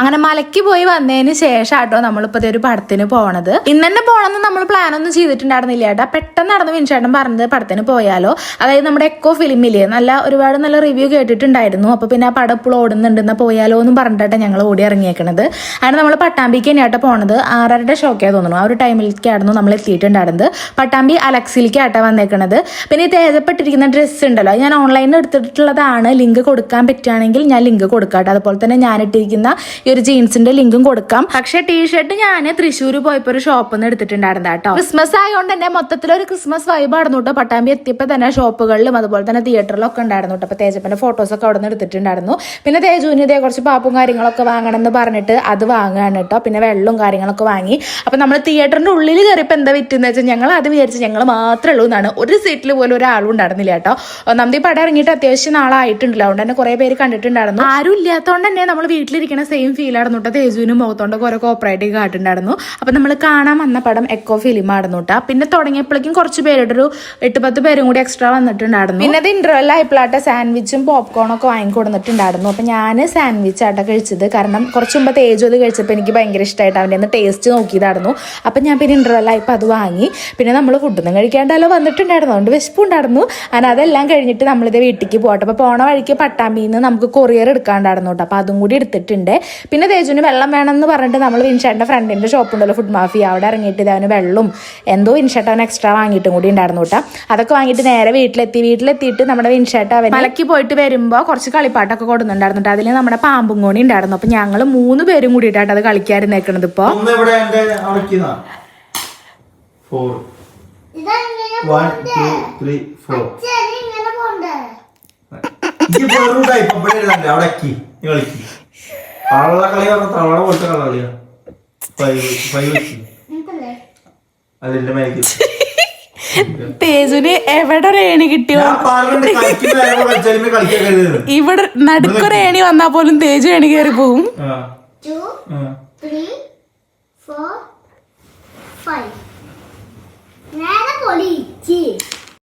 അങ്ങനെ മലയ്ക്ക് പോയി വന്നതിന് ശേഷം ആട്ടോ നമ്മളിപ്പോ ഒരു പടത്തിന് പോണത്. ഇന്ന് തന്നെ നമ്മൾ പ്ലാൻ ഒന്നും ചെയ്തിട്ടുണ്ടായിരുന്നില്ല ഏട്ടാ. പെട്ടെന്ന് നടന്ന് വിൻചേട്ടൻ പറഞ്ഞത് പടത്തിന് പോയാലോ. അതായത് നമ്മുടെ എക്കോ ഫിലിമിൽ നല്ല ഒരുപാട് നല്ല റിവ്യൂ കേട്ടിട്ടുണ്ടായിരുന്നു. അപ്പൊ പിന്നെ ആ പടം ഇപ്പോൾ ഓടുന്നുണ്ട് എന്നാ പോയാലോ എന്ന് പറഞ്ഞിട്ടാണ് ഞങ്ങൾ ഓടി ഇറങ്ങിയേക്കണത്. അങ്ങനെ നമ്മൾ പട്ടാമ്പിക്ക് തന്നെയാട്ടോ പോണത്. ആറരയുടെ ഷോക്കേ തോന്നുന്നു. ആ ഒരു ടൈമിലേക്കായിരുന്നു നമ്മൾ എത്തിയിട്ടുണ്ടായിരുന്നത്. പട്ടാമ്പി അലക്സിലേക്ക് ആട്ടാ വന്നേക്കണത്. പിന്നെ ഈ തേജപ്പെട്ടിരിക്കുന്ന ഡ്രസ്സ് ഉണ്ടല്ലോ. ഞാൻ ഓൺലൈനിൽ എടുത്തിട്ടുള്ളതാണ്. ലിങ്ക് കൊടുക്കാൻ പറ്റുകയാണെങ്കിൽ ഞാൻ ലിങ്ക് കൊടുക്കാട്ടോ. അതുപോലെ തന്നെ ഞാൻ ഇട്ടിരിക്കുന്ന ഈ ഒരു ജീൻസിന്റെ ലിങ്കും കൊടുക്കാം. പക്ഷെ ടീഷർട്ട് ഞാൻ തൃശ്ശൂർ പോയപ്പോ ഒരു ഷോപ്പിൽ നിന്ന് എടുത്തിട്ടുണ്ടായിരുന്നു കേട്ടോ. ക്രിസ്മസ് ആയതുകൊണ്ട് തന്നെ മൊത്തത്തിൽ ഒരു ക്രിസ്മസ് വൈബ് ആയിരുന്നു കേട്ടോ. പട്ടാമ്പി എത്തിയപ്പോൾ തന്നെ ഷോപ്പുകളിലും അതുപോലെ തന്നെ തിയേറ്ററിലും ഒക്കെ ഉണ്ടായിരുന്നു കേട്ടോ. അപ്പോൾ തേജപ്പന്റെ ഫോട്ടോസ് ഒക്കെ അവിടെ നിന്ന് എടുത്തിട്ടുണ്ടായിരുന്നു. പിന്നെ തേജുവിന് ഇതേ കുറച്ച് പാപ്പും കാര്യങ്ങളൊക്കെ വാങ്ങണം എന്ന് പറഞ്ഞിട്ട് അത് വാങ്ങുകയാണ് കേട്ടോ. പിന്നെ വെള്ളവും കാര്യങ്ങളൊക്കെ വാങ്ങി. അപ്പോൾ നമ്മൾ തിയേറ്ററിന്റെ ഉള്ളിൽ കയറിയപ്പോൾ എന്താ വിറ്റുന്ന വെച്ചാൽ ഞങ്ങൾ അത് വിചാരിച്ച് ഞങ്ങൾ മാത്രമേ ഉള്ളൂ എന്നാണ് ഒരു സീറ്റിൽ പോലും ഒരാളും ഉണ്ടായിരുന്നില്ല കേട്ടോ. ഒന്നാമത് ഈ പടം ഇറങ്ങിയിട്ട് അത്യാവശ്യം നാളായിട്ടുണ്ടല്ലോ. അതുകൊണ്ട് തന്നെ കുറേ പേര് കണ്ടിട്ടുണ്ടായിരുന്നു. ആരും ഇല്ലാത്തതുകൊണ്ട് തന്നെ നമ്മൾ വീട്ടിലിരിക്കുന്ന സെയിം ഫീൽ ആയിരുന്നു കേട്ടോ തേജുവിനും മുഖത്തോണ്ടൊക്കെ ഓരോ കോപ്പറേറ്റീവ് കാട്ടുണ്ടായിരുന്നു. അപ്പം നമ്മൾ കാണാൻ വന്ന പടം എക്കോ ഫിലിം ആയിരുന്നു കേട്ടോ പിന്നെ തുടങ്ങിയപ്പോഴേക്കും കുറച്ച് പേരുടെ ഒരു എട്ട് പത്ത് പേരും കൂടി എക്സ്ട്രാ വന്നിട്ടുണ്ടായിരുന്നു. പിന്നെ അത് ഇന്റർവെൽ ആയപ്പോഴാട്ടെ സാൻഡ്വിച്ചും പോപ്കോണും ഒക്കെ വാങ്ങിക്കൊടുത്തിട്ടുണ്ടായിരുന്നു അപ്പം ഞാൻ സാൻഡ്വിച്ച് ആട്ടോ കഴിച്ചത്. കാരണം കുറച്ച് മുമ്പ് തേജു അത് കഴിച്ചപ്പോൾ എനിക്ക് ഭയങ്കര ഇഷ്ടമായിട്ട് അവന്റെ ഒന്ന് ടേസ്റ്റ് നോക്കിയതായിരുന്നു. അപ്പം ഞാൻ പിന്നെ ഇന്റർവെൽ ആയപ്പോൾ അത് വാങ്ങി. പിന്നെ നമ്മൾ ഫുഡൊന്നും കഴിക്കാണ്ടല്ലോ വന്നിട്ടുണ്ടായിരുന്നു. അതുകൊണ്ട് വിശപ്പുണ്ടായിരുന്നു. അങ്ങനെ അതെല്ലാം കഴിഞ്ഞിട്ട് നമ്മളിത് വീട്ടിലേക്ക് പോകട്ടെ അപ്പോൾ പോണ വഴിക്ക് പട്ടാമ്പിയിൽ നിന്ന് നമുക്ക് കൊറിയർ എടുക്കാണ്ടായിരുന്നു കേട്ടോ അപ്പോൾ അതും കൂടി എടുത്തിട്ടുണ്ട്. പിന്നെ തേജുവിന് വെള്ളം വേണമെന്ന് പറഞ്ഞിട്ട് നമ്മൾ വിൻഷേട്ടന്റെ ഫ്രണ്ടിന്റെ ഷോപ്പുണ്ടല്ലോ ഫുഡ് മാഫിയ അവിടെ ഇറങ്ങിയിട്ട് ഇതാവിന് വെള്ളം എന്തോ വിൻഷേട്ട അവൻ എക്സ്ട്രാ വാങ്ങിയിട്ടും കൂടി ഉണ്ടായിരുന്നു കേട്ടോ. അതൊക്കെ വാങ്ങിയിട്ട് നേരെ വീട്ടിലെത്തി. വീട്ടിലെത്തിയിട്ട് നമ്മുടെ വിൻഷേട്ട അവൻ മലക്കി പോയിട്ട് വരുമ്പോൾ കുറച്ച് കളിപ്പാട്ടൊക്കെ കൊടുക്കുന്നുണ്ടായിരുന്നു കേട്ടോ. അതിൽ നമ്മുടെ പാമ്പും കോണി ഉണ്ടായിരുന്നു. അപ്പം ഞങ്ങൾ മൂന്ന് പേരും കൂടിയിട്ടാണ് അത് കളിക്കാതിരുന്നേക്കണത് ഇപ്പോൾ four one two three four ഇങ്ങനെ പോണ്ടേ? ഇത് വെറും ഇപ്പൊ ഇവിടെ അവിടെ കളിക്ക്. ആളെ കളി പറഞ്ഞ തവള പോലത്തെ കളകളിയാ ഇവിടെ നടുക്കൊരു ഏണി വന്നാ പോലും തേജു എണി കയറി പോവും. Two.